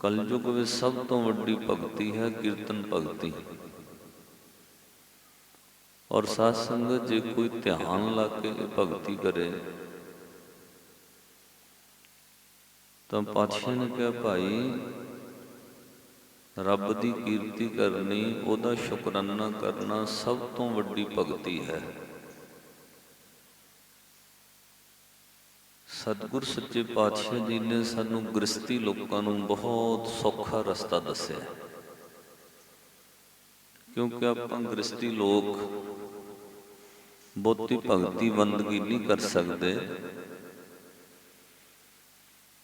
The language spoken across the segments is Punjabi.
ਕਲਯੁਗ ਵਿੱਚ ਸਭ ਤੋਂ ਵੱਡੀ ਭਗਤੀ ਹੈ ਕੀਰਤਨ ਭਗਤੀ। ਔਰ ਸਾਧ ਸੰਗਤ ਜੇ ਕੋਈ ਧਿਆਨ ਲਾ ਕੇ ਭਗਤੀ ਕਰੇ, ਤਾਂ ਪਾਤਸ਼ਾਹ ਨੇ ਕਿਹਾ, ਭਾਈ, ਰੱਬ ਦੀ ਕੀਰਤੀ ਕਰਨੀ, ਉਹਦਾ ਸ਼ੁਕਰਾਨਾ ਕਰਨਾ ਸਭ ਤੋਂ ਵੱਡੀ ਭਗਤੀ ਹੈ। ਸਤਿਗੁਰ ਸੱਚੇ ਪਾਤਸ਼ਾਹ ਜੀ ਨੇ ਸਾਨੂੰ ਗ੍ਰਸਤੀ ਲੋਕਾਂ ਨੂੰ ਬਹੁਤ ਸੌਖਾ ਰਸਤਾ ਦੱਸਿਆ। ਕਿਉਂਕਿ ਆਪਾਂ ਗ੍ਰਸਤੀ ਲੋਕ ਬਹੁਤੀ ਭਗਤੀ ਬੰਦਗੀ ਨਹੀਂ ਕਰ ਸਕਦੇ।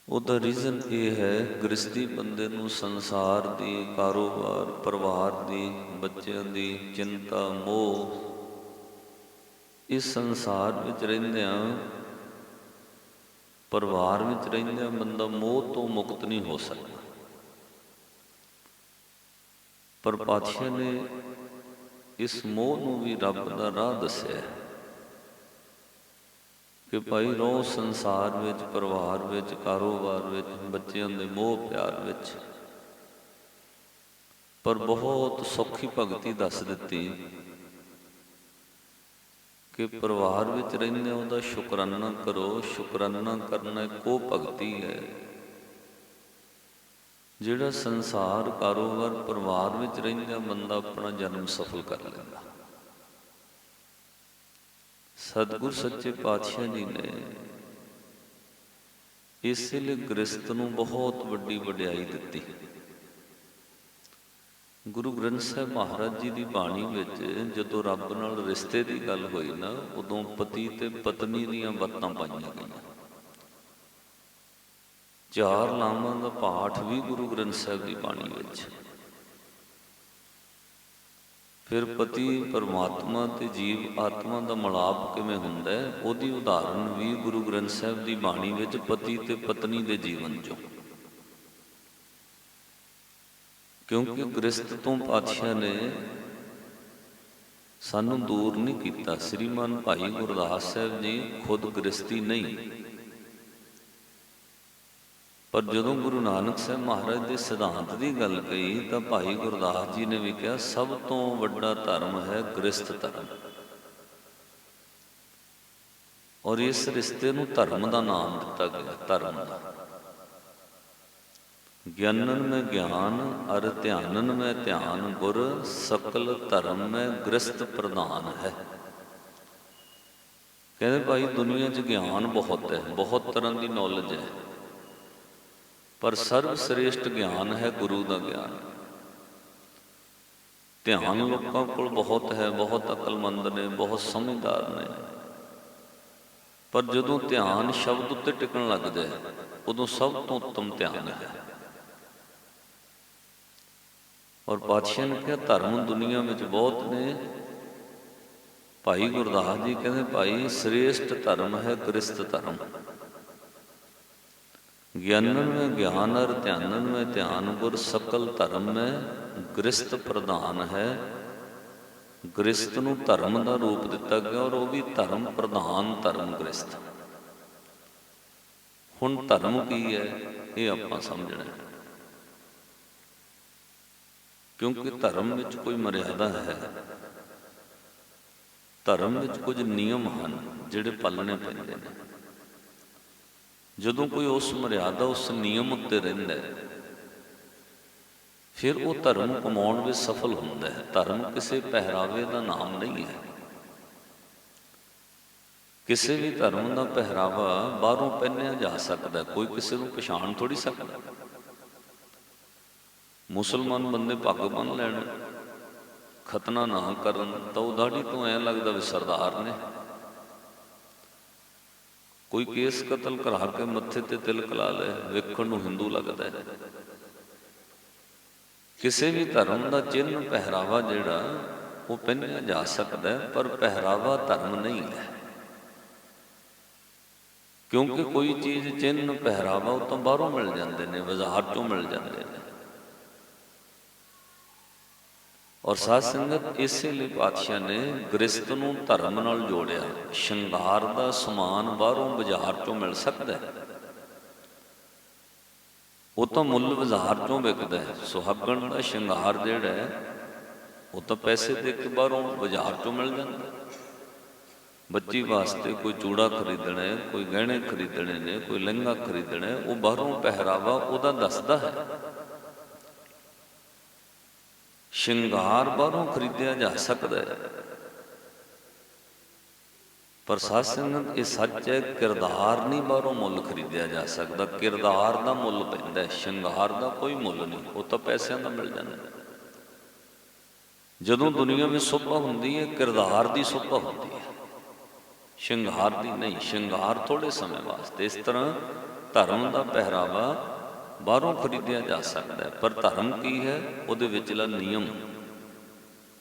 ਉਹਦਾ ਰੀਜ਼ਨ ਇਹ ਹੈ ਗ੍ਰਸਤੀ ਬੰਦੇ ਨੂੰ ਸੰਸਾਰ ਦੀ, ਕਾਰੋਬਾਰ, ਪਰਿਵਾਰ ਦੀ, ਬੱਚਿਆਂ ਦੀ, ਚਿੰਤਾ, ਮੋਹ, ਇਸ ਸੰਸਾਰ ਵਿੱਚ ਰਹਿੰਦਿਆਂ ਪਰਿਵਾਰ ਵਿੱਚ ਰਹਿੰਦਾ ਬੰਦਾ ਮੋਹ ਤੋਂ ਮੁਕਤ ਨਹੀਂ ਹੋ ਸਕਦਾ। ਪਰ ਪਾਤਸ਼ਾਹ ਨੇ ਇਸ ਮੋਹ ਨੂੰ ਵੀ ਰੱਬ ਦਾ ਰਾਹ ਦੱਸਿਆ ਹੈ ਕਿ ਭਾਈ ਰੋ ਸੰਸਾਰ ਵਿੱਚ, ਪਰਿਵਾਰ ਵਿੱਚ, ਕਾਰੋਬਾਰ ਵਿੱਚ, ਬੱਚਿਆਂ ਦੇ ਮੋਹ ਪਿਆਰ ਵਿੱਚ। ਪਰ ਬਹੁਤ ਸੌਖੀ ਭਗਤੀ ਦੱਸ ਦਿੱਤੀ। ਕਿ ਪਰਿਵਾਰ ਵਿੱਚ ਰਹਿੰਦੇ ਉਹਦਾ ਸ਼ੁਕਰਾਨਾ ਕਰੋ, ਸ਼ੁਕਰਾਨਾ ਕਰਨਾ ਇੱਕੋ ਭਗਤੀ ਹੈ। ਜਿਹੜਾ ਸੰਸਾਰ ਕਾਰੋਬਾਰ ਪਰਿਵਾਰ ਵਿੱਚ ਰਹਿੰਦਾ, ਬੰਦਾ ਆਪਣਾ ਜਨਮ ਸਫਲ ਕਰ ਲੈਂਦਾ। ਸਤਿਗੁਰ ਸੱਚੇ ਪਾਤਸ਼ਾਹ ਜੀ ਨੇ ਇਸੇ ਲਈ ਗ੍ਰਸਤ ਨੂੰ ਬਹੁਤ ਵੱਡੀ ਵਡਿਆਈ ਦਿੱਤੀ। ਗੁਰੂ ਗ੍ਰੰਥ ਸਾਹਿਬ ਮਹਾਰਾਜ ਜੀ ਦੀ ਬਾਣੀ ਵਿੱਚ ਜਦੋਂ ਰੱਬ ਨਾਲ ਰਿਸ਼ਤੇ ਦੀ ਗੱਲ ਹੋਈ ਨਾ, ਉਦੋਂ ਪਤੀ ਤੇ ਪਤਨੀ ਦੀਆਂ ਵਰਤਾਂ ਪਾਈਆਂ ਗਈਆਂ। ਚਾਰ ਲਾਮਾਂ ਦਾ ਪਾਠ ਵੀ ਗੁਰੂ ਗ੍ਰੰਥ ਸਾਹਿਬ ਦੀ ਬਾਣੀ ਵਿੱਚ। ਫਿਰ ਪਤੀ ਪਰਮਾਤਮਾ ਤੇ ਜੀਵ ਆਤਮਾ ਦਾ ਮਲਾਪ ਕਿਵੇਂ ਹੁੰਦਾ ਹੈ, ਉਹਦੀ ਉਦਾਹਰਣ ਵੀ ਗੁਰੂ ਗ੍ਰੰਥ ਸਾਹਿਬ ਦੀ ਬਾਣੀ ਵਿੱਚ ਪਤੀ ਤੇ ਪਤਨੀ ਦੇ ਜੀਵਨ ਚੋਂ। ਕਿਉਂਕਿ ਗ੍ਰਸਤ ਤੋਂ ਪਾਤਸ਼ਾਹ ਨੇ ਸਾਨੂੰ ਦੂਰ ਨਹੀਂ ਕੀਤਾ। ਸ੍ਰੀਮਾਨ ਭਾਈ ਗੁਰਦਾਸ ਸਾਹਿਬ ਜੀ ਖੁਦ ਗ੍ਰਸਤੀ ਨਹੀਂ। ਪਰ ਜਦੋਂ ਗੁਰੂ ਨਾਨਕ ਸਾਹਿਬ ਮਹਾਰਾਜ ਦੇ ਸਿਧਾਂਤ ਦੀ ਗੱਲ ਕਹੀ, ਤਾਂ ਭਾਈ ਗੁਰਦਾਸ ਜੀ ਨੇ ਵੀ ਕਿਹਾ, ਸਭ ਤੋਂ ਵੱਡਾ ਧਰਮ ਹੈ ਗ੍ਰਸਤ ਧਰਮ। ਔਰ ਇਸ ਰਿਸ਼ਤੇ ਨੂੰ ਧਰਮ ਦਾ ਨਾਮ ਦਿੱਤਾ ਗਿਆ, ਧਰਮ ਦਾ। ਗਿਆਨਨ ਮੈਂ ਗਿਆਨ, ਅਰ ਧਿਆਨਨ ਮੈਂ ਧਿਆਨ ਗੁਰ, ਸਕਲ ਧਰਮ ਮੈਂ ਗ੍ਰਸਤ ਪ੍ਰਧਾਨ ਹੈ। ਕਹਿੰਦੇ ਭਾਈ ਦੁਨੀਆ 'ਚ ਗਿਆਨ ਬਹੁਤ ਹੈ, ਬਹੁਤ ਤਰ੍ਹਾਂ ਦੀ ਨੌਲੇਜ ਹੈ। ਪਰ ਸਰਵ ਸ੍ਰੇਸ਼ਟ ਗਿਆਨ ਹੈ ਗੁਰੂ ਦਾ ਗਿਆਨ। ਧਿਆਨ ਲੋਕਾਂ ਕੋਲ ਬਹੁਤ ਹੈ, ਬਹੁਤ ਅਕਲਮੰਦ ਨੇ, ਬਹੁਤ ਸਮਝਦਾਰ ਨੇ। ਪਰ ਜਦੋਂ ਧਿਆਨ ਸ਼ਬਦ ਉੱਤੇ ਟਿਕਣ ਲੱਗਦਾ ਜਾਏ, ਉਦੋਂ ਸਭ ਤੋਂ ਉੱਤਮ ਧਿਆਨ ਹੈ। ਔਰ ਪਾਤਸ਼ਾਹ ਨੇ ਕਿਹਾ, ਧਰਮ ਦੁਨੀਆ ਵਿੱਚ ਬਹੁਤ ਨੇ। ਭਾਈ ਗੁਰਦਾਸ ਜੀ ਕਹਿੰਦੇ, ਭਾਈ, ਸ੍ਰੇਸ਼ਟ ਧਰਮ ਹੈ ਗ੍ਰਸਤ ਧਰਮ। ਗਿਆਨਨ ਮੈਂ ਗਿਆਨ ਅਰ ਧਿਆਨਨ ਮੈਂ ਧਿਆਨ ਗੁਰ ਸਕਲ ਧਰਮ ਮੈਂ ਗ੍ਰਸਤ ਪ੍ਰਧਾਨ ਹੈ। ਗ੍ਰਸਤ ਨੂੰ ਧਰਮ ਦਾ ਰੂਪ ਦਿੱਤਾ ਗਿਆ ਔਰ ਉਹ ਵੀ ਧਰਮ ਪ੍ਰਧਾਨ, ਧਰਮ ਗ੍ਰਸਤ ਹੁਣ ਧਰਮ ਕੀ ਹੈ, ਇਹ ਆਪਾਂ ਸਮਝਣਾ ਹੈ। ਕਿਉਂਕਿ ਧਰਮ ਵਿੱਚ ਕੋਈ ਮਰਿਆਦਾ ਹੈ। ਧਰਮ ਵਿੱਚ ਕੁਝ ਨਿਯਮ ਹਨ ਜਿਹੜੇ ਪਾਲਣੇ ਪੈਂਦੇ ਨੇ। ਜਦੋਂ ਕੋਈ ਉਸ ਮਰਿਆਦਾ, ਉਸ ਨਿਯਮ ਉੱਤੇ ਰਹਿੰਦਾ ਹੈ, ਫਿਰ ਉਹ ਧਰਮ ਕਮਾਉਣ ਵਿੱਚ ਸਫਲ ਹੁੰਦਾ ਹੈ। ਧਰਮ ਕਿਸੇ ਪਹਿਰਾਵੇ ਦਾ ਨਾਮ ਨਹੀਂ ਹੈ। ਕਿਸੇ ਵੀ ਧਰਮ ਦਾ ਪਹਿਰਾਵਾ ਬਾਹਰੋਂ ਪਹਿਨਿਆ ਜਾ ਸਕਦਾ ਕੋਈ ਕਿਸੇ ਨੂੰ ਪਛਾਣ ਥੋੜੀ ਸਕਦਾ। ਮੁਸਲਮਾਨ ਬੰਦੇ ਪੱਗ ਬੰਨ ਲੈਣ, ਖਤਨਾ ਨਾ ਕਰਨ, ਤਾਂ ਉਹ ਦਾੜੀ ਤੋਂ ਐ ਲੱਗਦਾ ਵੀ ਸਰਦਾਰ ਨੇ। ਕੋਈ ਕੇਸ ਕਤਲ ਕਰਾ ਕੇ ਮੱਥੇ ਤੇ ਤਿਲਕ ਲਾ ਲੈ, ਵੇਖਣ ਨੂੰ ਹਿੰਦੂ ਲੱਗਦਾ ਹੈ। ਕਿਸੇ ਵੀ ਧਰਮ ਦਾ ਚਿੰਨ ਪਹਿਰਾਵਾ ਜਿਹੜਾ, ਉਹ ਪਹਿਨਿਆ ਜਾ ਸਕਦਾ ਹੈ, ਪਰ ਪਹਿਰਾਵਾ ਧਰਮ ਨਹੀਂ ਹੈ। ਕਿਉਂਕਿ ਕੋਈ ਚੀਜ਼ ਚਿੰਨ ਪਹਿਰਾਵਾ, ਉਹ ਤੋਂ ਬਾਹਰੋਂ ਮਿਲ ਜਾਂਦੇ ਨੇ ਬਾਜ਼ਾਰ ਚੋਂ ਮਿਲ ਜਾਂਦੇ ਨੇ। ਔਰ ਸਾਧ ਸੰਗਤ ਇਸੇ ਲਈ ਪਾਤਸ਼ਾਹ ਨੇ ਗ੍ਰਸਤ ਨੂੰ ਧਰਮ ਨਾਲ ਜੋੜਿਆ। ਸ਼ਿੰਗਾਰ ਦਾ ਸਮਾਨ ਬਾਹਰੋਂ ਬਾਜ਼ਾਰ ਚੋਂ ਮਿਲ ਸਕਦਾ ਹੈ। ਉਹ ਤਾਂ ਮੁੱਲ ਬਾਜ਼ਾਰ ਚੋਂ ਵਿਕਦਾ ਹੈ। ਸੁਹਾਗਣ ਦਾ ਸ਼ਿੰਗਾਰ ਜਿਹੜਾ ਹੈ, ਉਹ ਤਾਂ ਪੈਸੇ ਦੇ ਕੇ ਬਾਹਰੋਂ ਬਾਜ਼ਾਰ ਚੋਂ ਮਿਲ ਜਾਂਦਾ ਬੱਚੀ ਵਾਸਤੇ ਕੋਈ ਚੂੜਾ ਖਰੀਦਣਾ ਹੈ, ਕੋਈ ਗਹਿਣੇ ਖਰੀਦਣੇ ਨੇ, ਕੋਈ ਲਹਿੰਗਾ ਖਰੀਦਣਾ ਹੈ, ਉਹ ਬਾਹਰੋਂ ਪਹਿਰਾਵਾ ਉਹਦਾ ਦੱਸਦਾ ਹੈ। ਸ਼ਿੰਗਾਰ ਬਾਹਰੋਂ ਖਰੀਦਿਆ ਜਾ ਸਕਦਾ ਹੈ। ਪਰ ਸਾਧ ਸੰਗਤ ਇਹ ਸੱਚ ਹੈ, ਕਿਰਦਾਰ ਨਹੀਂ ਬਾਹਰੋਂ ਮੁੱਲ ਖਰੀਦਿਆ ਜਾ ਸਕਦਾ। ਕਿਰਦਾਰ ਦਾ ਮੁੱਲ ਪੈਂਦਾ ਸ਼ਿੰਗਾਰ ਦਾ ਕੋਈ ਮੁੱਲ ਨਹੀਂ, ਉਹ ਤਾਂ ਪੈਸਿਆਂ ਦਾ ਮਿਲ ਜਾਂਦਾ ਜਦੋਂ ਦੁਨੀਆ ਵਿੱਚ ਸੋਭਾ ਹੁੰਦੀ ਹੈ, ਕਿਰਦਾਰ ਦੀ ਸੁਭਾ ਹੁੰਦੀ ਹੈ। ਸ਼ਿੰਗਾਰ ਦੀ ਨਹੀਂ, ਸ਼ਿੰਗਾਰ ਥੋੜੇ ਸਮੇਂ ਵਾਸਤੇ। ਇਸ ਤਰ੍ਹਾਂ ਧਰਮ ਦਾ ਪਹਿਰਾਵਾ ਬਾਹਰੋਂ ਖਰੀਦਿਆ ਜਾ ਸਕਦਾ ਹੈ, ਪਰ ਧਰਮ ਕੀ ਹੈ? ਉਹਦੇ ਵਿਚਲਾ ਨਿਯਮ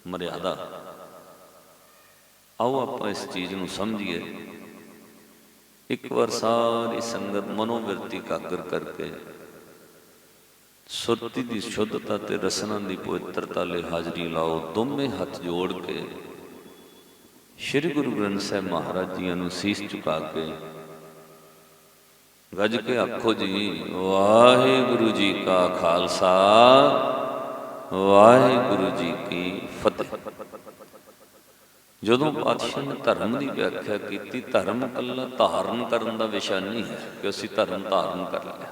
ਮਰਿਆਦਾ। ਆਓ ਆਪਾਂ ਇਸ ਚੀਜ਼ ਨੂੰ ਸਮਝੀਏ। ਇੱਕ ਵਾਰ ਸਾਰੀ ਸੰਗਤ ਮਨੋਵਿਰਤੀ ਕਾਗਰ ਕਰਕੇ ਸੁਰਤੀ ਦੀ ਸ਼ੁੱਧਤਾ ਤੇ ਰਸਨਾ ਦੀ ਪਵਿੱਤਰਤਾ ਲਈ ਹਾਜ਼ਰੀ ਲਾਓ। ਦੋਵੇਂ ਹੱਥ ਜੋੜ ਕੇ ਸ੍ਰੀ ਗੁਰੂ ਗ੍ਰੰਥ ਸਾਹਿਬ ਮਹਾਰਾਜ ਜੀਆਂ ਨੂੰ ਸੀਸ ਝੁਕਾ ਕੇ ਗੱਜ ਕੇ ਆਖੋ ਜੀ, ਵਾਹਿਗੁਰੂ ਜੀ ਕਾ ਖਾਲਸਾ, ਵਾਹਿਗੁਰੂ ਜੀ ਕੀ ਫਤਿਹ। ਜਦੋਂ ਪਾਤਸ਼ਾਹ ਨੇ ਧਰਮ ਦੀ ਵਿਆਖਿਆ ਕੀਤੀ, ਧਰਮ ਕੱਲਾ ਧਾਰਨ ਕਰਨ ਦਾ ਵਿਸ਼ਾ ਨਹੀਂ ਹੈ ਕਿ ਅਸੀਂ ਧਰਮ ਧਾਰਨ ਕਰ ਲਿਆ।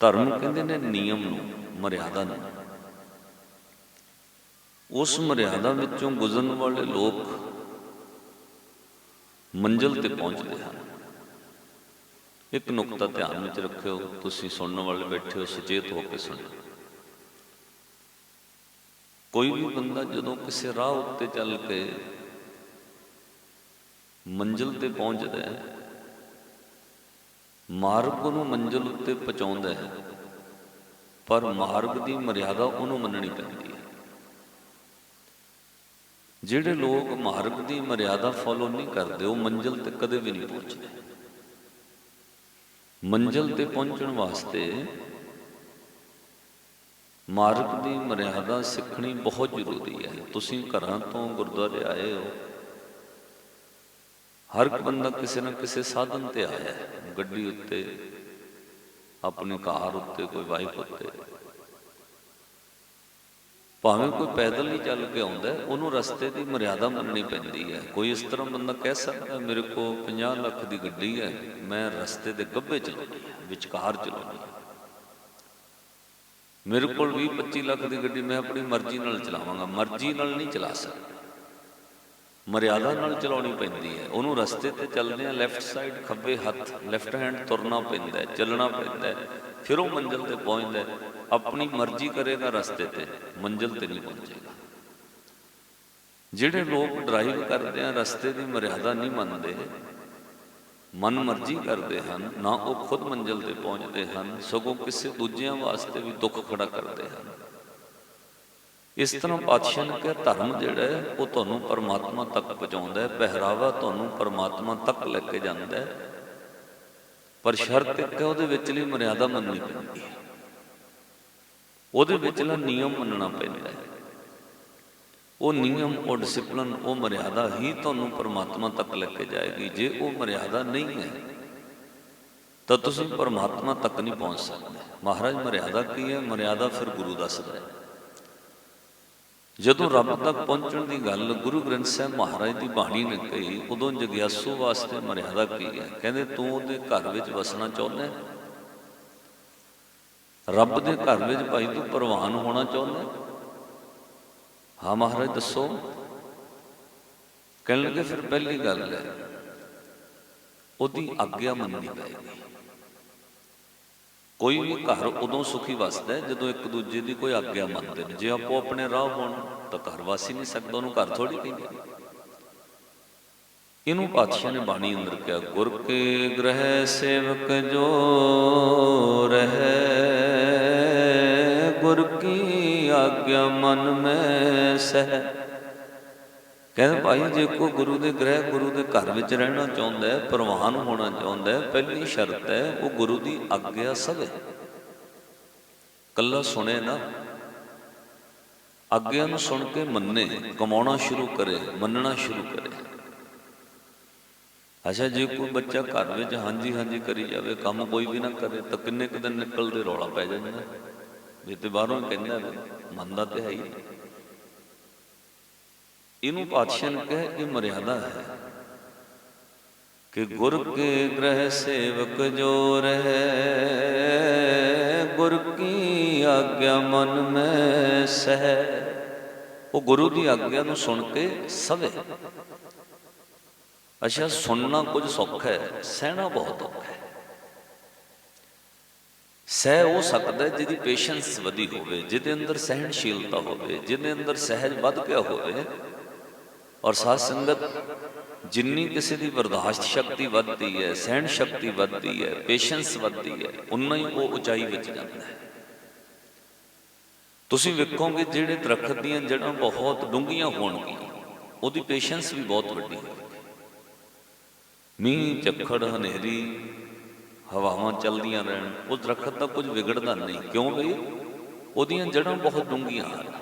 ਧਰਮ ਕਹਿੰਦੇ ਨੇ ਨਿਯਮ ਨੂੰ, ਮਰਿਆਦਾ ਨੂੰ। ਉਸ ਮਰਿਆਦਾ ਵਿੱਚੋਂ ਗੁਜ਼ਰਨ ਵਾਲੇ ਲੋਕ ਮੰਜ਼ਲ ਤੇ ਪਹੁੰਚਦੇ ਹਨ। ਇੱਕ ਨੁਕਤਾ ਧਿਆਨ ਵਿੱਚ ਰੱਖਿਓ, ਤੁਸੀਂ ਸੁਣਨ ਵਾਲੇ ਬੈਠੇ ਹੋ, ਸੁਚੇਤ ਹੋ ਕੇ ਸੁਣੋ। ਕੋਈ ਵੀ ਬੰਦਾ ਜਦੋਂ ਕਿਸੇ ਰਾਹ ਉੱਤੇ ਚੱਲ ਕੇ ਮੰਜ਼ਲ ਤੇ ਪਹੁੰਚਦਾ ਹੈ, ਮਾਰਗ ਨੂੰ ਮੰਜ਼ਲ ਉੱਤੇ ਪਹੁੰਚਾਉਂਦਾ ਹੈ, ਪਰ ਮਾਰਗ ਦੀ ਮਰਿਆਦਾ ਉਹਨੂੰ ਮੰਨਣੀ ਪੈਂਦੀ ਹੈ। ਜਿਹੜੇ ਲੋਕ ਮਾਰਗ ਦੀ ਮਰਿਆਦਾ ਫੋਲੋ ਨਹੀਂ ਕਰਦੇ, ਉਹ ਮੰਜ਼ਲ ਤੇ ਕਦੇ ਵੀ ਨਹੀਂ ਪਹੁੰਚਦੇ। ਮੰਜ਼ਲ ਤੇ ਪਹੁੰਚਣ ਵਾਸਤੇ ਮਾਰਗ ਦੀ ਮਰਿਆਦਾ ਸਿੱਖਣੀ ਬਹੁਤ ਜ਼ਰੂਰੀ ਹੈ। ਤੁਸੀਂ ਘਰਾਂ ਤੋਂ ਗੁਰਦੁਆਰੇ ਆਏ ਹੋ। ਹਰ ਇੱਕ ਬੰਦਾ ਕਿਸੇ ਨਾ ਕਿਸੇ ਸਾਧਨ ਤੇ ਆਇਆ ਹੈ। ਗੱਡੀ ਉੱਤੇ, ਆਪਣੀ ਕਾਰ ਉੱਤੇ, ਕੋਈ ਬਾਈਕ ਉੱਤੇ। ਭਾਵੇਂ ਕੋਈ ਪੈਦਲ ਹੀ ਚੱਲ ਕੇ ਆਉਂਦਾ ਉਹਨੂੰ ਰਸਤੇ ਦੀ ਮਰਿਆਦਾ ਮੰਨਣੀ ਪੈਂਦੀ ਹੈ। ਕੋਈ ਇਸ ਤਰ੍ਹਾਂ ਬੰਦਾ ਕਹਿ ਸਕਦਾ ਮੇਰੇ ਕੋਲ 50 ਲੱਖ ਦੀ ਗੱਡੀ ਹੈ, ਮੈਂ ਰਸਤੇ ਦੇ ਗੱਭੇ ਚਲਾਉਣੀ ਹੈ, ਵਿਚਕਾਰ ਚਲਾਉਣੀ ਹੈ। ਮੇਰੇ ਕੋਲ 20 25 ਲੱਖ ਦੀ ਗੱਡੀ, ਮੈਂ ਆਪਣੀ ਮਰਜ਼ੀ ਨਾਲ ਚਲਾਵਾਂਗਾ, ਮਰਜ਼ੀ ਨਾਲ ਨਹੀਂ ਚਲਾ ਸਕਦਾ। ਮਰਿਆਦਾ ਨਾਲ ਚਲਾਉਣੀ ਪੈਂਦੀ ਹੈ, ਉਹਨੂੰ ਰਸਤੇ ਤੇ ਚੱਲਦੇ ਆ ਲੈਫਟ ਸਾਈਡ ਖੱਬੇ ਹੱਥ ਲੈਫਟ ਹੈਂਡ ਤੁਰਨਾ ਪੈਂਦਾ ਚੱਲਣਾ ਪੈਂਦਾ ਫਿਰ ਉਹ ਮੰਜ਼ਿਲ ਤੇ ਪਹੁੰਚਦਾ ਆਪਣੀ ਮਰਜ਼ੀ ਕਰੇਗਾ ਰਸਤੇ ਤੇ, ਮੰਜ਼ਿਲ ਤੇ ਨਹੀਂ ਪਹੁੰਚੇਗਾ। ਜਿਹੜੇ ਲੋਕ ਡਰਾਈਵ ਕਰਦੇ ਆ, ਰਸਤੇ ਦੀ ਮਰਿਆਦਾ ਨਹੀਂ ਮੰਨਦੇ, ਮਨ ਮਰਜ਼ੀ ਕਰਦੇ ਹਨ, ਨਾ ਉਹ ਖੁਦ ਮੰਜ਼ਿਲ ਤੇ ਪਹੁੰਚਦੇ ਹਨ, ਸਗੋਂ ਕਿਸੇ ਦੂਜਿਆਂ ਵਾਸਤੇ ਵੀ ਦੁੱਖ ਖੜਾ ਕਰਦੇ ਹਨ। ਇਸ ਤਰ੍ਹਾਂ ਪਾਤਸ਼ਾਹ ਨੇ ਕਿਹਾ, ਧਰਮ ਜਿਹੜਾ ਹੈ, ਉਹ ਤੁਹਾਨੂੰ ਪਰਮਾਤਮਾ ਤੱਕ ਪਹੁੰਚਾਉਂਦਾ ਹੈ, ਪਹਿਰਾਵਾ ਤੁਹਾਨੂੰ ਪਰਮਾਤਮਾ ਤੱਕ ਲੈ ਕੇ ਜਾਂਦਾ ਹੈ, ਪਰ ਸ਼ਰਤ ਇੱਕ ਹੈ, ਉਹਦੇ ਵਿੱਚ ਲਈ ਮਰਿਆਦਾ ਮੰਨਣੀ ਪੈਂਦੀ ਹੈ। ਉਹਦੇ ਵਿਚਲਾ ਨਿਯਮ ਮੰਨਣਾ ਪੈਂਦਾ ਹੈ। ਉਹ ਨਿਯਮ, ਉਹ ਡਿਸਪਲਿਨ ਉਹ ਮਰਿਆਦਾ ਹੀ ਤੁਹਾਨੂੰ ਪਰਮਾਤਮਾ ਤੱਕ ਲੈ ਕੇ ਜਾਏਗੀ। ਜੇ ਉਹ ਮਰਿਆਦਾ ਨਹੀਂ ਹੈ, ਤਾਂ ਤੁਸੀਂ ਪਰਮਾਤਮਾ ਤੱਕ ਨਹੀਂ ਪਹੁੰਚ ਸਕਦੇ। ਮਹਾਰਾਜ, ਮਰਿਆਦਾ ਕੀ ਹੈ? ਮਰਿਆਦਾ ਫਿਰ ਗੁਰੂ ਦੱਸਦਾ ਹੈ। ਜਦੋਂ ਰੱਬ ਤੱਕ ਪਹੁੰਚਣ ਦੀ ਗੱਲ ਗੁਰੂ ਗ੍ਰੰਥ ਸਾਹਿਬ ਮਹਾਰਾਜ ਦੀ ਬਾਣੀ ਨੇ ਕਹੀ, ਉਦੋਂ ਜਗਿਆਸੂ ਵਾਸਤੇ ਮਰਿਆਦਾ ਕੀ ਹੈ? ਕਹਿੰਦੇ, ਤੂੰ ਉਹਦੇ ਘਰ ਵਿੱਚ ਵਸਣਾ ਚਾਹੁੰਦਾ ਹੈ? ਰੱਬ ਦੇ ਘਰ ਵਿੱਚ ਭਾਈ ਤੂੰ ਪ੍ਰਵਾਨ ਹੋਣਾ ਚਾਹੁੰਦਾ ਹਾਂ? ਮਹਾਰਾਜ, ਦੱਸੋ। ਕਹਿਣ ਲੱਗੇ, ਫਿਰ ਪਹਿਲੀ ਗੱਲ ਹੈ, ਉਹਦੀ ਆਗਿਆ ਮੰਨਣੀ ਪਏਗੀ। ਕੋਈ ਵੀ ਘਰ ਉਦੋਂ ਸੁਖੀ ਵਸਦਾ ਜਦੋਂ ਇੱਕ ਦੂਜੇ ਦੀ ਕੋਈ ਆਗਿਆ ਮੰਨਦੇ ਨੇ। ਜੇ ਆਪੋ ਆਪਣੇ ਰਾਹ ਹੋਣ, ਤਾਂ ਘਰ ਵਾਸੀ ਨਹੀਂ ਸਕਦਾ, ਉਹਨੂੰ ਘਰ ਥੋੜੀ ਕਹਿੰਦੇ ਇਹਨੂੰ ਪਾਤਸ਼ਾਹ ਨੇ ਬਾਣੀ ਅੰਦਰ ਕਿਹਾ, ਗੁਰ ਕੇ ਗ੍ਰਹਿ ਸੇਵਕ ਜੋ ਰਹਿ ਆਗਿਆ ਮਨ ਮੈਂ ਸਹਿ। ਕਹਿੰਦੇ ਭਾਈ, ਜੇ ਕੋ ਗੁਰੂ ਦੇ ਗ੍ਰਹਿ ਗੁਰੂ ਦੇ ਘਰ ਵਿੱਚ ਰਹਿਣਾ ਚਾਹੁੰਦਾ ਹੈ, ਪ੍ਰਵਾਨ ਹੋਣਾ ਚਾਹੁੰਦਾ ਹੈ, ਪਹਿਲੀ ਸ਼ਰਤ ਹੈ, ਉਹ ਗੁਰੂ ਦੀ ਆਗਿਆ ਸਵੇ। ਕੱਲਾ ਸੁਣੇ ਨਾ। ਆਗਿਆ ਨੂੰ ਸੁਣ ਕੇ ਮੰਨੇ, ਕਮਾਉਣਾ ਸ਼ੁਰੂ ਕਰੇ, ਮੰਨਣਾ ਸ਼ੁਰੂ ਕਰੇ। ਅੱਛਾ, ਜੇ ਕੋਈ ਬੱਚਾ ਘਰ ਵਿੱਚ ਹਾਂਜੀ ਹਾਂਜੀ ਕਰੀ ਜਾਵੇ, ਕੰਮ ਕੋਈ ਵੀ ਨਾ ਕਰੇ, ਤਾਂ ਕਿੰਨੇ ਕੁ ਦਿਨ ਨਿਕਲਦੇ ਰੌਲਾ ਪੈ ਜਾਂਦਾ। ਵੀ ਤੇ ਬਾਹਰੋਂ ਹੀ ਕਹਿੰਦਾ ਵੀ। ਮੰਨਦਾ ਤੇ ਹੈ ਹੀ ਇਹਨੂੰ ਪਾਤਸ਼ਾਹ ਨੇ ਕਿਹਾ ਇਹ ਮਰਿਆਦਾ ਹੈ ਕਿ ਗੁਰ ਕੇ ਗ੍ਰਹਿ ਸੇਵਕ ਜੋ ਰਹਿ, ਗੁਰ ਕੀ ਆਗਿਆ ਮਨ ਮੈਂ ਸਹਿ। ਉਹ ਗੁਰੂ ਦੀ ਆਗਿਆ ਨੂੰ ਸੁਣ ਕੇ ਸਵੇ। ਅੱਛਾ, ਸੁਣਨਾ ਕੁਝ ਸੌਖਾ ਹੈ, ਸਹਿਣਾ ਬਹੁਤ ਔਖਾ ਹੈ। ਸਹਿ ਉਹ ਸਕਦਾ ਜਿਹਦੀ ਪੇਸ਼ੈਂਸ ਵਧੀ ਹੋਵੇ, ਜਿਹਦੇ ਅੰਦਰ ਸਹਿਣਸ਼ੀਲਤਾ ਹੋਵੇ, ਜਿਹਦੇ ਅੰਦਰ ਸਹਿਜ ਵੱਧ ਗਿਆ ਹੋਵੇ। ਔਰ ਸਾਧ ਸੰਗਤ, ਜਿੰਨੀ ਕਿਸੇ ਦੀ ਬਰਦਾਸ਼ਤ ਸ਼ਕਤੀ ਵੱਧਦੀ ਹੈ, ਸਹਿਣ ਸ਼ਕਤੀ ਵੱਧਦੀ ਹੈ ਪੇਸ਼ੈਂਸ ਵੱਧਦੀ ਹੈ, ਉਨਾ ਹੀ ਉਹ ਉਚਾਈ ਵਿੱਚ ਜਾਂਦਾ ਹੈ। ਤੁਸੀਂ ਵੇਖੋਗੇ ਜਿਹੜੇ ਦਰਖਤ ਦੀਆਂ ਜੜ੍ਹਾਂ ਬਹੁਤ ਡੂੰਘੀਆਂ ਹੋਣਗੀਆਂ, ਉਹਦੀ ਪੇਸ਼ੈਂਸ ਵੀ ਬਹੁਤ ਵੱਡੀ ਹੋਵੇਗੀ। ਮੀਂਹ, ਝੱਖੜ, ਹਨੇਰੀ ਹਵਾਵਾਂ ਚੱਲਦੀਆਂ ਰਹਿਣ, ਉਹ ਦਰਖਤ ਦਾ ਕੁਝ ਵਿਗੜਦਾ ਨਹੀਂ। ਕਿਉਂ ਬਈ? ਉਹਦੀਆਂ ਜੜ੍ਹਾਂ ਬਹੁਤ ਡੂੰਘੀਆਂ ਹਨ।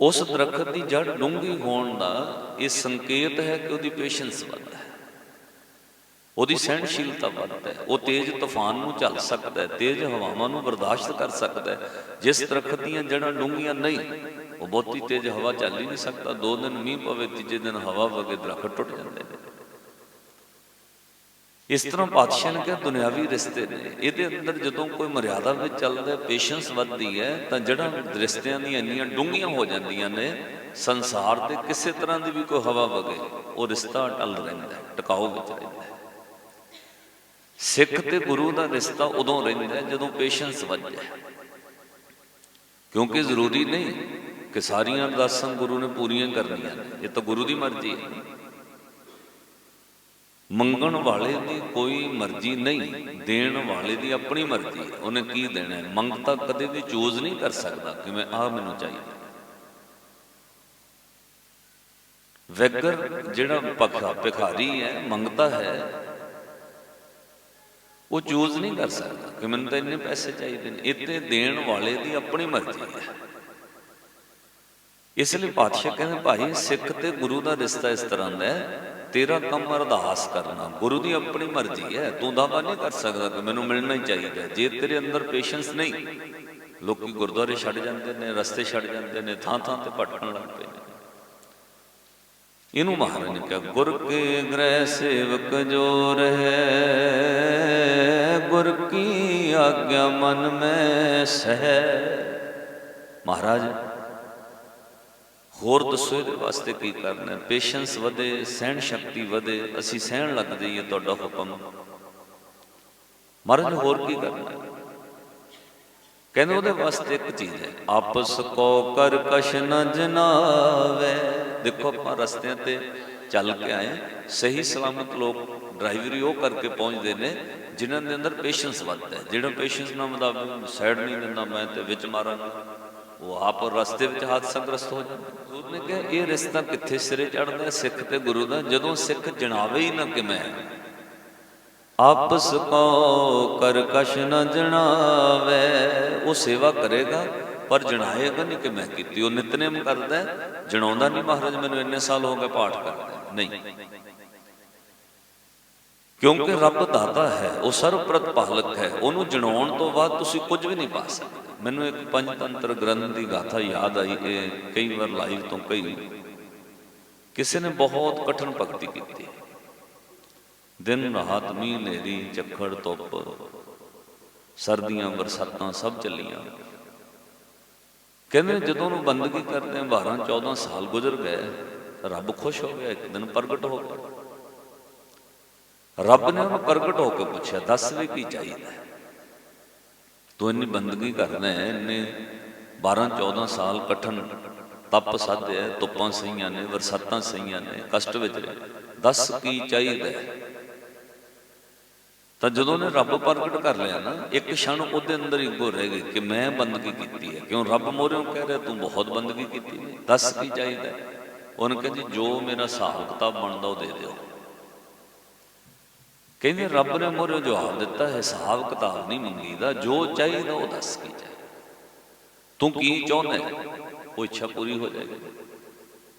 ਉਸ ਦਰਖਤ ਦੀ ਜੜ ਡੂੰਘੀ ਹੋਣ ਦਾ ਇਹ ਸੰਕੇਤ ਹੈ ਕਿ ਉਹਦੀ ਪੇਸ਼ੈਂਸ ਵੱਧ ਹੈ। ਉਹਦੀ ਸਹਿਣਸ਼ੀਲਤਾ ਵੱਧ ਹੈ। ਉਹ ਤੇਜ਼ ਤੂਫਾਨ ਨੂੰ ਝੱਲ ਸਕਦਾ ਹੈ, ਤੇਜ਼ ਹਵਾਵਾਂ ਨੂੰ ਬਰਦਾਸ਼ਤ ਕਰ ਸਕਦਾ ਹੈ। ਜਿਸ ਦਰਖਤ ਦੀਆਂ ਜੜ੍ਹਾਂ ਡੂੰਘੀਆਂ ਨਹੀਂ, ਉਹ ਬਹੁਤੀ ਤੇਜ਼ ਹਵਾ ਚੱਲ ਹੀ ਨਹੀਂ ਸਕਦਾ। ਦੋ ਦਿਨ ਮੀਂਹ ਪਵੇ, ਤੀਜੇ ਦਿਨ ਹਵਾ ਵਗੇ ਦਰਖਤ ਟੁੱਟ ਜਾਂਦੇ ਨੇ। ਇਸ ਤਰ੍ਹਾਂ ਪਾਤਸ਼ਾਹ ਨੇ ਕਿਹਾ ਦੁਨਿਆਵੀ ਰਿਸ਼ਤੇ ਨੇ। ਇਹਦੇ ਅੰਦਰ ਜਦੋਂ ਕੋਈ ਮਰਿਆਦਾ ਵਿੱਚ ਚੱਲਦਾ ਹੈ ਪੇਸ਼ੈਂਸ ਵੱਧਦੀ ਹੈ, ਤਾਂ ਜਿਹੜਾ ਰਿਸ਼ਤਿਆਂ ਦੀਆਂ ਇੰਨੀਆਂ ਡੂੰਘੀਆਂ ਹੋ ਜਾਂਦੀਆਂ ਨੇ, ਸੰਸਾਰ ਦੇ ਕਿਸੇ ਤਰ੍ਹਾਂ ਦੀ ਵੀ ਕੋਈ ਹਵਾ ਵਗੇ, ਉਹ ਰਿਸ਼ਤਾ ਅਟਲ ਰਹਿੰਦਾ ਹੈ, ਟਿਕਾਊ ਵਿੱਚ ਰਹਿੰਦਾ ਹੈ। ਸਿੱਖ ਤੇ ਗੁਰੂ ਦਾ ਰਿਸ਼ਤਾ ਉਦੋਂ ਰਹਿੰਦਾ ਜਦੋਂ ਪੇਸ਼ੈਂਸ ਵੱਧ ਜਾਏ ਕਿਉਂਕਿ ਜ਼ਰੂਰੀ ਨਹੀਂ ਕਿ ਸਾਰੀਆਂ ਅਰਦਾਸਾਂ ਗੁਰੂ ਨੇ ਪੂਰੀਆਂ ਕਰਨੀਆਂ ਇਹ ਤਾਂ ਗੁਰੂ ਦੀ ਮਰਜ਼ੀ ਹੈ। ਮੰਗਣ ਵਾਲੇ ਦੀ ਕੋਈ ਮਰਜ਼ੀ ਨਹੀਂ, ਦੇਣ ਵਾਲੇ ਦੀ ਆਪਣੀ ਮਰਜ਼ੀ ਹੈ। ਉਹਨੇ ਕੀ ਦੇਣਾ ਹੈ? ਮੰਗਤਾ ਕਦੇ ਵੀ ਚੂਜ਼ ਨਹੀਂ ਕਰ ਸਕਦਾ ਕਿ ਮੈਂ ਆਹ ਮੈਨੂੰ ਚਾਹੀਦਾ ਵੈਗਰ ਜਿਹੜਾ ਪਖਾ ਭਿਖਾਰੀ ਹੈ ਮੰਗਤਾ ਹੈ, ਉਹ ਚੂਜ਼ ਨਹੀਂ ਕਰ ਸਕਦਾ ਕਿ ਮੈਨੂੰ ਤਾਂ ਇੰਨੇ ਪੈਸੇ ਚਾਹੀਦੇ ਨੇ। ਇੱਥੇ ਦੇਣ ਵਾਲੇ ਦੀ ਆਪਣੀ ਮਰਜ਼ੀ ਹੈ। ਇਸ ਲਈ ਪਾਤਸ਼ਾਹ ਕਹਿੰਦੇ, ਭਾਈ, ਸਿੱਖ ਤੇ ਗੁਰੂ ਦਾ ਰਿਸ਼ਤਾ ਇਸ ਤਰ੍ਹਾਂ ਦਾ ਹੈ ਤੇਰਾ ਕੰਮ ਅਰਦਾਸ ਕਰਨਾ, ਗੁਰੂ ਦੀ ਆਪਣੀ ਮਰਜ਼ੀ ਹੈ, ਤੂੰ ਦਾਵਾ ਨਹੀਂ ਕਰ ਸਕਦਾ ਕਿ ਮੈਨੂੰ ਮਿਲਣਾ ਹੀ ਚਾਹੀਦਾ, ਜੇ ਤੇਰੇ ਅੰਦਰ ਪੇਸ਼ੈਂਸ ਨਹੀਂ, ਲੋਕੀ ਗੁਰਦੁਆਰੇ ਛੱਡ ਜਾਂਦੇ ਨੇ, ਰਸਤੇ ਛੱਡ ਜਾਂਦੇ ਨੇ ਥਾਂ ਥਾਂ ਤੇ ਭਟਕਣ ਲੱਗ ਪਏ ਨੇ। ਇਹਨੂੰ ਮਹਾਰਾਜ ਨੇ ਕਿਹਾ, ਗੁਰ ਕੇ ਗ੍ਰਹਿ ਸੇਵਕ ਜੋ ਰਹਿ, ਗੁਰ ਕੀ ਆਗਿਆ ਮਨ ਮੈਂ ਸਹਿ। ਮਹਾਰਾਜ ਹੋਰ ਦੱਸੋ ਇਹਦੇ ਵਾਸਤੇ ਕੀ ਕਰਨਾ ਹੈ? ਪੇਸ਼ੈਂਸ ਵਧੇ, ਸਹਿਣ ਸ਼ਕਤੀ ਵਧੇ, ਅਸੀਂ ਸਹਿਣ ਲੱਗ ਜਾਈਏ ਤੁਹਾਡਾ ਹੁਕਮ। ਮਹਾਰਾਜ, ਹੋਰ ਕੀ ਕਰਨਾ ਹੈ? ਕਹਿੰਦੇ ਉਹਦੇ ਵਾਸਤੇ ਇੱਕ ਚੀਜ਼ ਹੈ, ਆਪਸ ਕੋ ਕਰ ਕਸ਼ ਨ ਜਨਾਵੇ। ਦੇਖੋ ਆਪਾਂ ਰਸਤਿਆਂ ਤੇ ਚੱਲ ਕੇ ਆਏ ਸਹੀ ਸਲਾਮਤ ਲੋਕ ਡਰਾਈਵਰੀ ਉਹ ਕਰਕੇ ਪਹੁੰਚਦੇ ਨੇ, ਜਿਨ੍ਹਾਂ ਦੇ ਅੰਦਰ ਪੇਸ਼ੈਂਸ ਵੱਧਦਾ ਹੈ। ਜਿਹੜਾ ਪੇਸ਼ੈਂਸ ਨਾ ਮਦਾ ਸਾਈਡ ਨਹੀਂ ਦਿੰਦਾ, ਮੈਂ ਤੇ ਵਿੱਚ ਮਾਰਾਂਗਾ। ਉਹ ਆਪ ਰਸਤੇ ਵਿੱਚ ਹਾਦਸਾਗ੍ਰਸਤ ਹੋ ਜਾਂਦਾ। ਉਹਨੇ ਕਿਹਾ, ਇਹ ਰਿਸ਼ਤਾ ਕਿੱਥੇ ਸਿਰੇ ਚੜਦਾ ਸਿੱਖ ਤੇ ਗੁਰੂ ਦਾ। ਜਦੋਂ ਸਿੱਖ ਜਣਾਵੇ ਹੀ ਨਾ ਕਿ ਆਪਸ ਕੋ ਕਰ ਨ ਜਣਾਵੇ। ਉਹ ਸੇਵਾ ਕਰੇਗਾ, ਪਰ ਜਣਾਏਗਾ ਨਹੀਂ ਕਿ ਮੈਂ ਕੀਤੀ? ਉਹ ਨਿਤਨੇਮ ਕਰਦਾ ਜਣਾਉਂਦਾ ਨਹੀਂ ਮਹਾਰਾਜ, ਮੈਨੂੰ ਇੰਨੇ ਸਾਲ ਹੋ ਗਏ ਪਾਠ ਕਰਦਾ ਨਹੀਂ। ਕਿਉਂਕਿ ਰੱਬ ਦਾਤਾ ਹੈ, ਉਹ ਸਰਵ ਪ੍ਰਤਪਾਲਕ ਹੈ, ਉਹਨੂੰ ਜਣਾਉਣ ਤੋਂ ਬਾਅਦ ਤੁਸੀਂ ਕੁਝ ਵੀ ਨਹੀਂ ਪਾ ਸਕਦੇ। ਮੈਨੂੰ ਇੱਕ ਪੰਚਤੰਤਰ ਗ੍ਰੰਥ ਦੀ ਗਾਥਾ ਯਾਦ ਆਈ, ਇਹ ਕਈ ਵਾਰ ਲਾਈਵ ਤੋਂ ਕਈ ਕਿਸੇ ਨੇ ਬਹੁਤ ਕਠਨ ਭਗਤੀ ਕੀਤੀ। ਦਿਨ ਰਾਤ ਮੀਂਹ ਹਨੇਰੀ ਚੱਖੜ ਧੁੱਪ, ਸਰਦੀਆਂ ਬਰਸਾਤਾਂ ਸਭ ਚੱਲੀਆਂ। ਕਹਿੰਦੇ ਜਦੋਂ ਉਹਨੂੰ ਬੰਦਗੀ ਕਰਦੇ 12 14 ਸਾਲ ਗੁਜ਼ਰ ਗਏ, ਰੱਬ ਖੁਸ਼ ਹੋ ਗਿਆ, ਇੱਕ ਦਿਨ ਪ੍ਰਗਟ ਹੋ ਗਿਆ। ਰੱਬ ਨੇ ਉਹਨੂੰ ਪ੍ਰਗਟ ਹੋ ਕੇ ਪੁੱਛਿਆ, ਦੱਸ ਵੀ ਕੀ ਚਾਹੀਦਾ ਤੂੰ ਇੰਨੀ ਬੰਦਗੀ ਕਰਦਾ ਹੈ, ਇੰਨੇ 12 14 ਸਾਲ ਕਠਨ ਤਪ ਸਾਧਿਆ ਧੁੱਪਾਂ ਸਹੀਆਂ ਨੇ, ਬਰਸਾਤਾਂ ਸਹੀਆਂ ਨੇ, ਕਸ਼ਟ ਵਿੱਚ ਦੱਸ ਕੀ ਚਾਹੀਦਾ ਤਾਂ ਜਦੋਂ ਨੇ ਰੱਬ ਪ੍ਰਗਟ ਕਰ ਲਿਆ ਨਾ, ਇੱਕ ਛਣ ਉਹਦੇ ਅੰਦਰ ਈਗੋ ਰਹਿ ਗਈ ਕਿ ਮੈਂ ਬੰਦਗੀ ਕੀਤੀ ਹੈ। ਕਿਉਂ ਰੱਬ ਮੋਰਿਓਂ ਕਹਿ ਰਿਹਾ, ਤੂੰ ਬਹੁਤ ਬੰਦਗੀ ਕੀਤੀ ਨੇ ਦੱਸ ਕੀ ਚਾਹੀਦਾ ਹੈ? ਉਹਨੇ ਕਹਿੰਦੀ ਜੋ ਮੇਰਾ ਹਿਸਾਬ ਕਿਤਾਬ ਬਣਦਾ, ਉਹ ਦੇ ਦਿਓ। ਕਹਿੰਦੇ ਰੱਬ ਨੇ ਮੋਰੇ ਜਵਾਬ ਦਿੱਤਾ ਹਿਸਾਬ ਕਿਤਾਬ ਨਹੀਂ ਮੰਗੀਦਾ, ਜੋ ਚਾਹੀਦਾ ਉਹ ਦੱਸ ਕੇ ਚਾਹੀਦਾ। ਤੂੰ ਕੀ ਚਾਹੁੰਦਾ ਉਹ ਇੱਛਾ ਪੂਰੀ ਹੋ ਜਾਏਗੀ।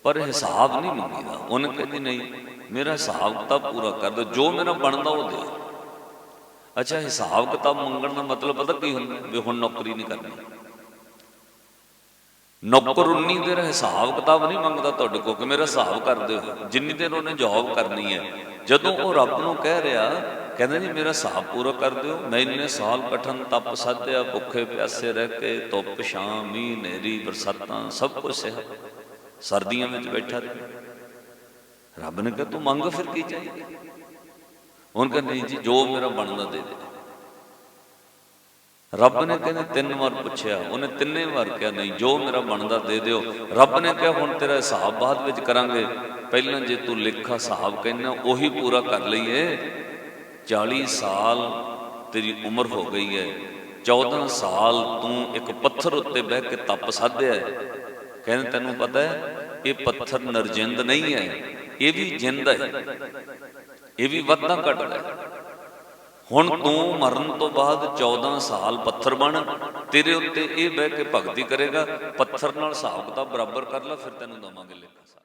ਪਰ ਹਿਸਾਬ ਨਹੀਂ ਮੰਗੀਦਾ। ਉਹਨੇ ਕਹਿੰਦੀ, ਨਹੀਂ, ਮੇਰਾ ਹਿਸਾਬ ਕਿਤਾਬ ਪੂਰਾ ਕਰ ਦਿਓ ਜੋ ਮੇਰਾ ਬਣਦਾ ਉਹ ਦੇ। ਅੱਛਾ, ਹਿਸਾਬ ਕਿਤਾਬ ਮੰਗਣ ਦਾ ਮਤਲਬ ਪਤਾ ਕੀ ਹੁੰਦਾ? ਵੀ ਹੁਣ ਨੌਕਰੀ ਨਹੀਂ ਕਰਨੀ। ਨੌਕਰ ਉਨੀ ਦੇਰ ਹਿਸਾਬ ਕਿਤਾਬ ਨਹੀਂ ਮੰਗਦਾ ਤੁਹਾਡੇ ਕੋਲ ਕਿ ਮੇਰਾ ਹਿਸਾਬ ਕਰ ਦਿਓ ਜਿੰਨੀ ਦੇਰ ਉਹਨੇ ਜੌਬ ਕਰਨੀ ਹੈ। ਜਦੋਂ ਉਹ ਰੱਬ ਨੂੰ ਕਹਿ ਰਿਹਾ, ਕਹਿੰਦੇ ਜੀ, ਮੇਰਾ ਹਿਸਾਬ ਪੂਰਾ ਕਰ ਦਿਓ। ਮੈਂ ਇੰਨੇ ਸਾਲ ਕਠਨ ਤਪ ਸਾਧਿਆ, ਭੁੱਖੇ ਪਿਆਸੇ ਰਹਿ ਕੇ ਧੁੱਪ ਛਾਂ ਮੀਂਹ ਨੇਰੀ ਬਰਸਾਤਾਂ, ਸਭ ਕੁਝ ਸਹਿ ਸਰਦੀਆਂ ਵਿੱਚ ਬੈਠਾ ਰਿਹਾ ਰੱਬ ਨੇ ਕਿਹਾ, ਤੂੰ ਮੰਗ ਫਿਰ ਕੀ ਚਾਹੀਦਾ? ਉਹਨ ਕਹਿੰਦੇ ਜੀ, ਜੋ ਮੇਰਾ ਬਣਦਾ ਦੇ ਦੇ। ਰੱਬ ਨੇ ਕਹਿੰਦੇ ਤਿੰਨ ਵਾਰ ਪੁੱਛਿਆ, ਉਹਨੇ ਤਿੰਨੇ ਵਾਰ ਕਿਹਾ, ਨਹੀਂ, ਜੋ ਮੇਰਾ ਬਣਦਾ ਦੇ ਦਿਓ। ਰੱਬ ਨੇ ਕਿਹਾ, ਹੁਣ ਤੇਰਾ ਹਿਸਾਬ ਬਾਅਦ ਵਿੱਚ ਕਰਾਂਗੇ। ਪਹਿਲਾਂ ਜੇ ਤੂੰ ਲਿਖਾ ਹਿਸਾਬ ਕਹਿੰਦਾ, ਉਹੀ ਪੂਰਾ ਕਰ ਲਈਏ। 40 ਸਾਲ ਤੇਰੀ ਉਮਰ ਹੋ ਗਈ ਹੈ। 14 ਸਾਲ ਤੂੰ ਇੱਕ ਪੱਥਰ ਉੱਤੇ ਬਹਿ ਕੇ ਤਪ ਸਾਧਿਆ ਕਹਿੰਦੇ, ਤੈਨੂੰ ਪਤਾ ਹੈ, ਇਹ ਪੱਥਰ ਨਰਜਿੰਦ ਨਹੀਂ ਹੈ, ਇਹ ਵੀ ਜਿੰਦ ਹੈ। ਇਹ ਵੀ ਵੱਧਦਾ ਘਟਦਾ ਹੈ। ਹੁਣ ਤੂੰ ਮਰਨ ਤੋਂ ਬਾਅਦ 14 ਸਾਲ ਪੱਥਰ ਬਣ, ਤੇਰੇ ਉੱਤੇ ਇਹ ਬਹਿ ਕੇ ਭਗਤੀ ਕਰੇਗਾ, ਪੱਥਰ ਨਾਲ ਹਿਸਾਬ ਕਿਤਾਬ ਬਰਾਬਰ ਕਰ ਲੈ, ਫਿਰ ਤੈਨੂੰ ਦਵਾਂਗੇ ਲਿਖਾ